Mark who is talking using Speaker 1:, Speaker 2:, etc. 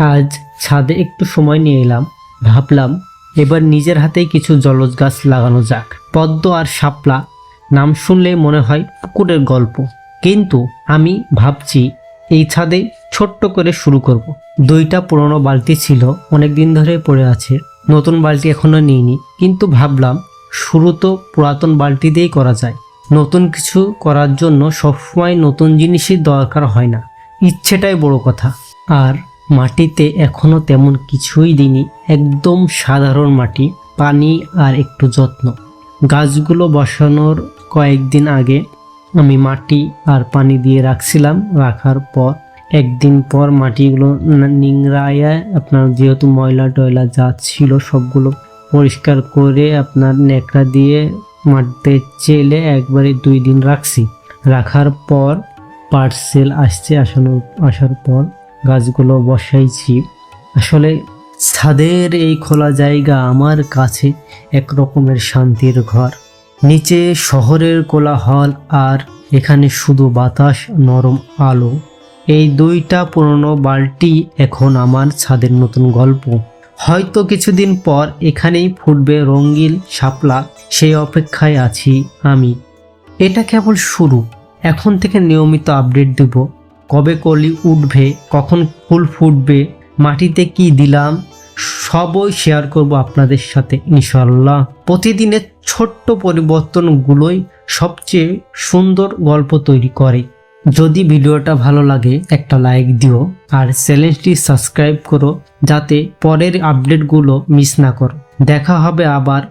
Speaker 1: আজ ছাদে একটু সময় নিয়ে এলাম। ভাবলাম, এবার নিজের হাতেই কিছু জলজ গাছ লাগানো যাক। পদ্ম আর শাপলা, নাম শুনলে মনে হয় পুকুরের গল্প। কিন্তু আমি ভাবছি, এই ছাদে ছোট্ট করে শুরু করব। দুইটা পুরনো বালতি ছিল অনেক দিন ধরে পড়ে আছে। নতুন বালতি এখনও নিইনি। কিন্তু ভাবলাম, শুরু তো পুরাতন বালতি দিয়েই করা যায়। নতুন কিছু করার জন্য সবসময় নতুন জিনিসই দরকার হয় না। ইচ্ছেটাই বড় কথা। আর মাটিতে এখনও তেমন কিছুই দিইনি, একদম সাধারণ মাটি, পানি আর একটু যত্ন। গাছগুলো বসানোর কয়েকদিন আগে আমি মাটি আর পানি দিয়ে রাখছিলাম, রাখার পর একদিন পর মাটিগুলো না- নিংড়াইয়া আপনার যেহেতু ময়লা টয়লা যা ছিল সবগুলো পরিষ্কার করে আপনার ন্যাকড়া দিয়ে মাটিতে চেলে একবারে দুই দিন রাখছি। রাখার পর পার্সেল আসছে, আসানোর, আসার পর গাছগুলো বসাইছি। আসলে ছাদের এই খোলা জায়গা আমার কাছে এক রকমের শান্তির ঘর। নিচে শহরের কোলাহল আর এখানে শুধু বাতাস, নরম আলো। এই দুইটা পুরনো বালটি এখন আমার ছাদের নতুন গল্প। হয়তো কিছুদিন পর এখানেই ফুটবে রঙিন শাপলা, সেই অপেক্ষায় আছি আমি। এটা কেবল শুরু। এখন থেকে নিয়মিত আপডেট দেব। কবে কলি উঠবে, কখন ফুল ফুটবে, মাটিতে কি দিলাম, সবই শেয়ার করব আপনাদের সাথে ইনশাল্লাহ প্রতিদিনের ছোট্ট পরিবর্তনগুলোই সবচেয়ে সুন্দর গল্প তৈরি করে। যদি ভিডিওটা ভালো লাগে, একটা লাইক দিও, আর চ্যানেলটি সাবস্ক্রাইব করো, যাতে পরের আপডেটগুলো মিস না করো। দেখা হবে আবার